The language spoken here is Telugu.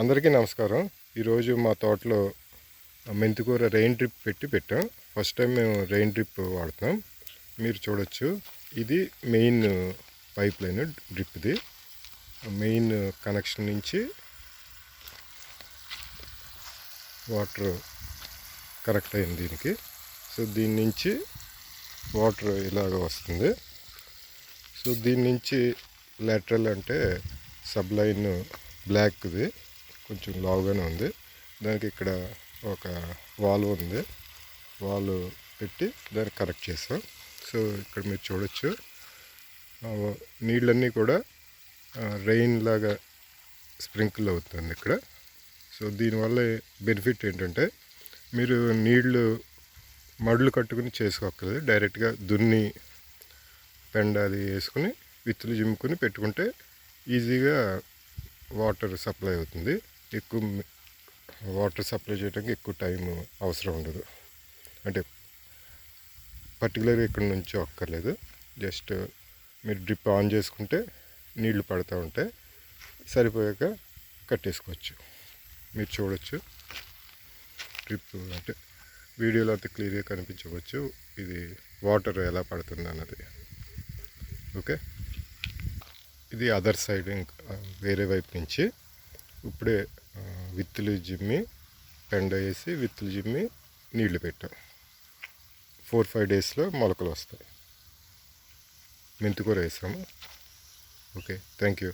అందరికీ నమస్కారం. ఈరోజు మా తోటలో మెంతికూర రెయిన్ డ్రిప్ పెట్టి పెట్టాం. ఫస్ట్ టైం మేము రెయిన్ డ్రిప్ వాడుతాం మీరు చూడొచ్చు. ఇది మెయిన్ పైప్ లైన్ డ్రిప్ది మెయిన్ కనెక్షన్ నుంచి వాటర్ కరెక్ట్ అయింది దీనికి. సో దీని నుంచి వాటర్ ఇలాగ వస్తుంది. సో దీని నుంచి లాటరల్ అంటే సబ్లైన్ బ్లాక్ది కొంచెం లావుగానే ఉంది. దానికి ఇక్కడ ఒక వాల్వ్ ఉంది. వాల్ పెట్టి దాన్ని కరెక్ట్ చేసాం. సో ఇక్కడ మీరు చూడొచ్చు. నీళ్ళన్నీ కూడా రెయిన్ లాగా స్ప్రింకిల్ అవుతుంది ఇక్కడ. సో దీనివల్ల బెనిఫిట్ ఏంటంటే మీరు నీళ్ళు మడులు కట్టుకుని చేసుకోక్కర్లేదు. డైరెక్ట్గా దున్ని పెండ అది వేసుకుని విత్తులు చిమ్ముకుని పెట్టుకుంటే ఈజీగా వాటర్ సప్లై అవుతుంది. ఎక్కువ వాటర్ సప్లై చేయడానికి ఎక్కువ టైం అవసరం ఉండదు. అంటే పర్టికులర్గా ఇక్కడ నుంచి ఒక్కర్లేదు జస్ట్ మీరు డ్రిప్ ఆన్ చేసుకుంటే నీళ్ళు పడుతూ ఉంటాయి సరిపోయాక కట్టేసుకోవచ్చు. మీరు చూడొచ్చు. డ్రిప్ అంటే వీడియోలో అంత క్లియర్గా కనిపించవచ్చు. ఇది వాటర్ ఎలా పడుతుంది అన్నది. ఓకే? ఇది అదర్ సైడ్ ఇంకా వేరే వైపు నుంచి. ఇప్పుడే విత్తులు జిమ్మి పెండ వేసి విత్తులు జిమ్మి నీళ్ళు పెట్టాం. ఫోర్ ఫైవ్ డేస్లో మొలకలు వస్తాయి. మెంతికూర వేసాము. Okay thank you.